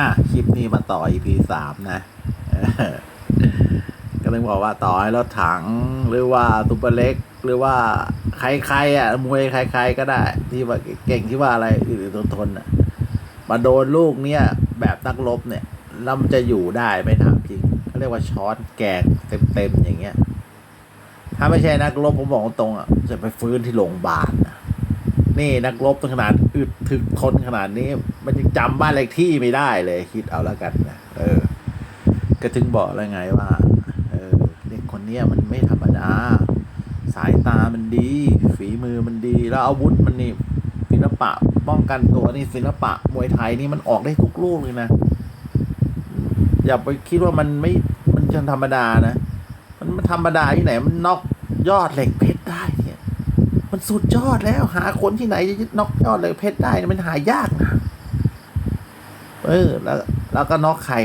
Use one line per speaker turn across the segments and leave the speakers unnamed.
อะคลิปนี้มาต่อ EP สามนะก็ต้องบอกว่าต่อให้รถถัง หรือว่าตุปเปอร์เล็ก หรือว่าใครๆอะ มวยใคร ๆ ก็ได้ ที่ว่าเก่งที่ว่าอะไรอื่นทนอะมาโดนลูกเนี้ยแบบนักรบเนี่ยแล้วมันจะอยู่ได้ไม่ถามจริงเขาเรียกว่าช้อนแกงเต็มๆอย่างเงี้ย ถ้าไม่ใช่นักรบผมบอกตรงอะจะไปฟื้นที่โรงพยาบาลนะ นี่นักรบขนาดอึดถึกทนขนาดนี้ มันยังจำบ้านเลขที่ไม่ได้เลย คิดเอาแล้วกันนะเออ ก็ถึงบอกแล้วไงว่า เออเด็กคนเนี้ยมันไม่ธรรมดา สายตามันดี ฝีมือมันดี แล้วอาวุธมันนี่ศิลปะ ป้องกันตัวนี่ศิลปะมวยไทยนี่มันออกได้ทุกลูกเลยนะ อย่าไปคิดว่ามันไม่มันจะธรรมดานะมันมันธรรมดาที่ไหน มันนอกยอดเหล็กเพชร มันสุดยอดแล้ว หาคนที่ไหนจะน็อกยอดเล็กเพชรได้เนี่ยมันหายากนะเออ แล้ว แล้วก็น็อกใคร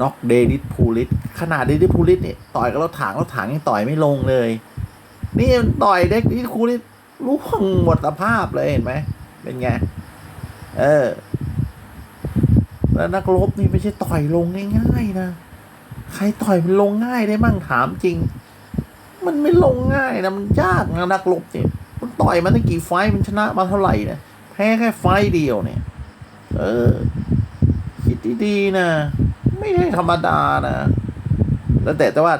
น็อกเดนิสพูลิสขนาดเดนิสพูลิสเนี่ยต่อยกับรถถังรถถังยังต่อยไม่ลงเลย นี่ต่อยเด็กนี่พูลิสร่วงหมดสภาพเลยเห็นไหมเป็นไง เออ แล้วนักรบนี่ไม่ใช่ต่อยลงง่ายๆนะ ใครต่อยมันลงง่ายได้มั่งถามจริง มันไม่ลงง่ายนะมันยากนะนักรบเนี่ยมันต่อยมาตั้งกี่ไฟมันชนะมาเท่าไหร่เนี่ยแพ้แค่ไฟเดียวเนี่ย เออ คิดดีๆนะ ไม่ใช่ธรรมดานะแล้วแต่แต่ว่า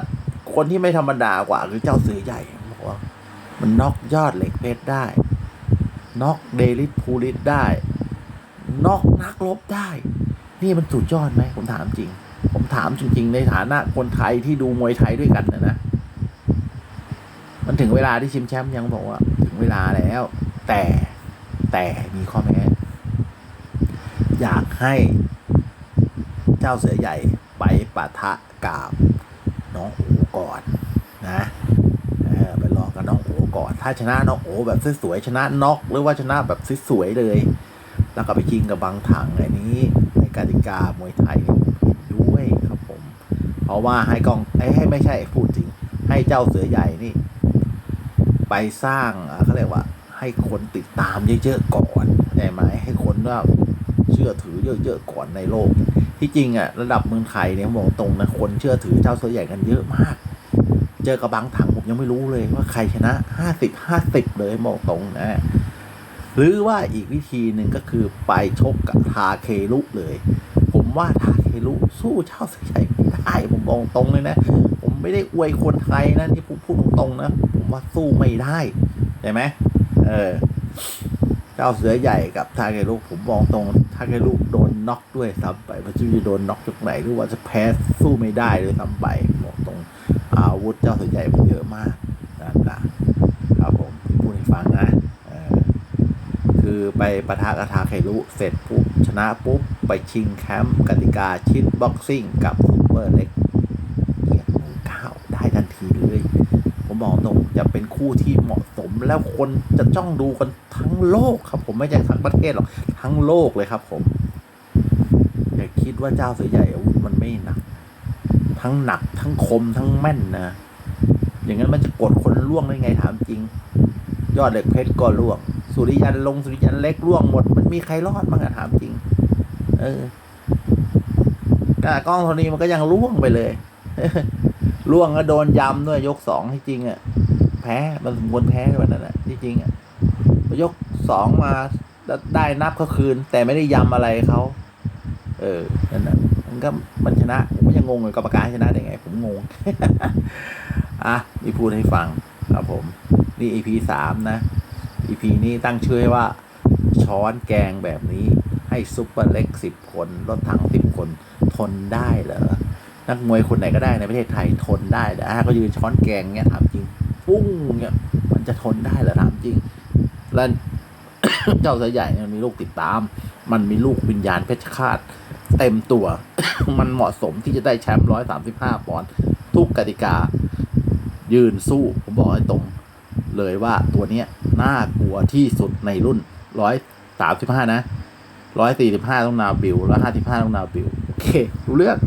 คนที่ไม่ธรรมดากว่าคือเจ้าเสือใหญ่บอกว่า มันน็อกยอดเหล็กเพชรได้น็อกเดลิสพูลิสได้น็อกนักรบได้ นี่มันสุดยอดไหมผมถามจริง ผมถามจริงๆในฐานะคนไทยที่ดูมวยไทยด้วยกันนะนะ มันถึงเวลาที่ชิมแชมป์ยังบอกว่า ถึงเวลาแล้ว แต่แต่มีข้อแม้ อยากให้เจ้าเสือใหญ่ไปปะทะกับน้องโอก่อนนะไปรอกับน้องโอก่อน ถ้าชนะน้องโอแบบสวยๆชนะน็อกหรือว่าชนะแบบสวยๆเลย แล้วก็ไปชิงกับบางถังอันนี้ในกติกามวยไทยด้วยครับผม เพราะว่าให้กองไอ้ให้ไม่ใช่พูดจริง ให้เจ้าเสือใหญ่นี่ ไปสร้างเขาเรียกว่า ให้คนติดตามเยอะๆก่อนใช่ไหมให้คนว่าเชื่อถือเยอะๆก่อนในโลก ที่จริงอะระดับเมืองไทยเนี่ยมบอกตรงนะคนเชื่อถือเจ้าเสือใหญ่กันเยอะมาก เจอกับบางถังผมยังไม่รู้เลยว่าใครชนะห้าสิบห้าสิบเลยบอกตรงนะหรือว่าอีกวิธีหนึ่งก็คือไปชกกับทาเคลุเลย ผมว่าทาเคลุสู้เจ้าเสือใหญ่ไม่ได้ผมบอกตรงเลยนะ ไม่ได้อวยคนไทยนะนี่ผมพูดตรงๆนะผมว่าสู้ไม่ได้ใช่ไหมเออ เจ้าเสือใหญ่กับทาเคลุผมบอกตรงทาเคลุโดนน็อกด้วยซ้ำไปพระจุจะโดนน็อกจากไหนหรือว่าจะแพ้สู้ไม่ได้เลยซ้ำไปบอกตรงอาวุธเจ้าเสือใหญ่มันเยอะมากนะครับผมพูดให้ฟังนะคือไปปะทะกบทาไครุเสร็จปุ๊บชนะปุ๊บ ไปชิงแคมป์กติกาชิดบ็อกซิ่งกับซูเปอร์เล็กเกียรติหมู่เก้าได้ทันทีเลย ผมบอกตรง จะเป็นคู่ที่เหมาะสมแล้วคนจะจ้องดูกันทั้งโลกครับ ผมไม่ใช่ทั้งประเทศหรอกทั้งโลกเลยครับ ผมอย่าคิดว่าเจ้าเสือใหญ่อาวุธมันไม่หนัก ทั้งหนักทั้งคมทั้งแม่นนะอย่างนั้นมันจะกดคนล่วงได้ไงถามจริง ยอดเหล็กเพชรก็ล่วง สุริยันลงสุริยันเล็กล่วงหมด มันมีใครรอดบ้างอะถามจริง เออกล้องโทนี้มันก็ยังล่วงไปเลยล่วงก็โดนยำด้วยยกสองที่จริงอะ แพ้ มันสมควรแพ้ในวันนั้นอะที่จริงอะยกสองมาได้นับเขาคืน แต่ไม่ได้ย้ำอะไรเขาเออนั่นนะมันก็มันชนะผมก็ยังงงเลยกรรมการชนะได้ไง ผมงง อะนี่พูดให้ฟังครับผม นี่ EP สามนะ EP นี้ตั้งชื่อว่า ช้อนแกงแบบนี้ ให้ซุปเปอร์เล็กสิบคน รถถังสิบคน ทนได้เหรอ นักมวยคนไหนก็ได้ในประเทศไทยทนได้แต่ถ้าเขายืนช้อนแกงเงี้ยถามจริง ปุ้งเงี้ยมันจะทนได้เหรอถามจริง แล้วเจ้าเสือใหญ่เนี่ยมีลูกติดตาม มันมีลูกวิญญาณเพชรฆาตเต็มตัว มันเหมาะสมที่จะได้แชมป์ร้อยสามสิบห้าปอนด์ทุกกติกา ยืนสู้ ผมบอกให้ตรง เลยว่าตัวเนี้ยน่ากลัวที่สุดในรุ่นร้อยสามสิบห้านะร้อยสี่สิบห้าต้องนาบิวร้อยห้าสิบห้าต้องนาบิวโอเค รู้เรื่อง